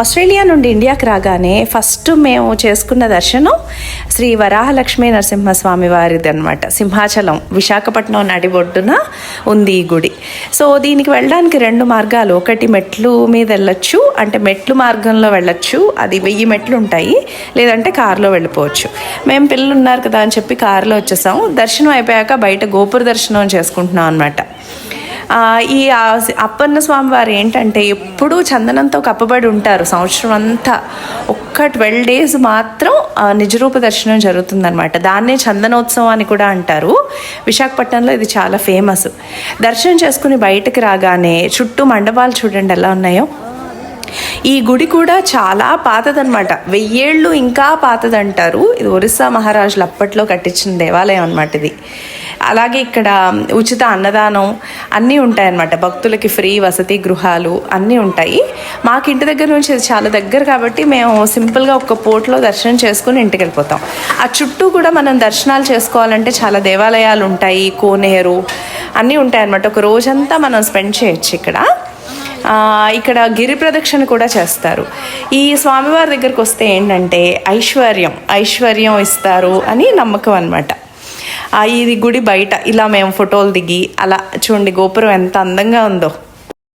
Australia నుండి ఇండియాకి రాగానే ఫస్ట్ మేము చేసుకున్న దర్శనం శ్రీ వరాహలక్ష్మీ నరసింహస్వామి వారిది అనమాట సింహాచలం విశాఖపట్నం నడిబొడ్డున ఉంది ఈ గుడి. సో దీనికి వెళ్ళడానికి రెండు మార్గాలు. ఒకటి మెట్లు మీద వెళ్ళొచ్చు అంటే మెట్లు మార్గంలో వెళ్ళొచ్చు. అది వెయ్యి మెట్లు ఉంటాయి లేదంటే కారులో వెళ్ళిపోవచ్చు. మేము పిల్లలు ఉన్నారు కదా అని చెప్పి కారులో వచ్చేసాము. దర్శనం అయిపోయాక బయట గోపుర దర్శనం చేసుకుంటున్నాం అనమాట ఈ అప్పన్న స్వామి వారు ఏంటంటే ఎప్పుడూ చందనంతో కప్పబడి ఉంటారు. సంవత్సరం అంతా ఒక్క ట్వెల్వ్ డేస్ మాత్రం ఆ, నిజరూప దర్శనం జరుగుతుందన్నమాట. దాన్నే చందనోత్సవం అని కూడా అంటారు. విశాఖపట్నంలో ఇది చాలా ఫేమస్. దర్శనం చేసుకుని బయటకు రాగానే చుట్టూ మండపాలు చూడండి ఎలా ఉన్నాయో. ఈ గుడి కూడా చాలా పాతదనమాట వెయ్యేళ్ళు ఇంకా పాతదంటారు. ఇది ఒరిస్సా మహారాజులు అప్పట్లో కట్టించిన దేవాలయం అనమాట ఇది. అలాగే ఇక్కడ ఉచిత అన్నదానం అన్నీ ఉంటాయన్నమాట. భక్తులకి ఫ్రీ వసతి గృహాలు అన్నీ ఉంటాయి. మాకు ఇంటి దగ్గర నుంచి ఇది చాలా దగ్గర కాబట్టి మేము సింపుల్గా ఒక పోట్లో దర్శనం చేసుకుని ఇంటికి వెళ్ళిపోతాం. ఆ చుట్టూ కూడా మనం దర్శనాలు చేసుకోవాలంటే చాలా దేవాలయాలు ఉంటాయి. కోనేరు అన్నీ ఉంటాయన్నమాట. ఒక రోజంతా మనం స్పెండ్ చేయొచ్చు ఇక్కడ. ఇక్కడ గిరి ప్రదక్షిణ కూడా చేస్తారు. ఈ స్వామివారి దగ్గరకు వస్తే ఏంటంటే ఐశ్వర్యం ఐశ్వర్యం ఇస్తారు అని నమ్మకం అనమాట ఇది గుడి బయట ఇలా మేము ఫోటోలు దిగి అలా చూడండి గోపురం ఎంత అందంగా ఉందో.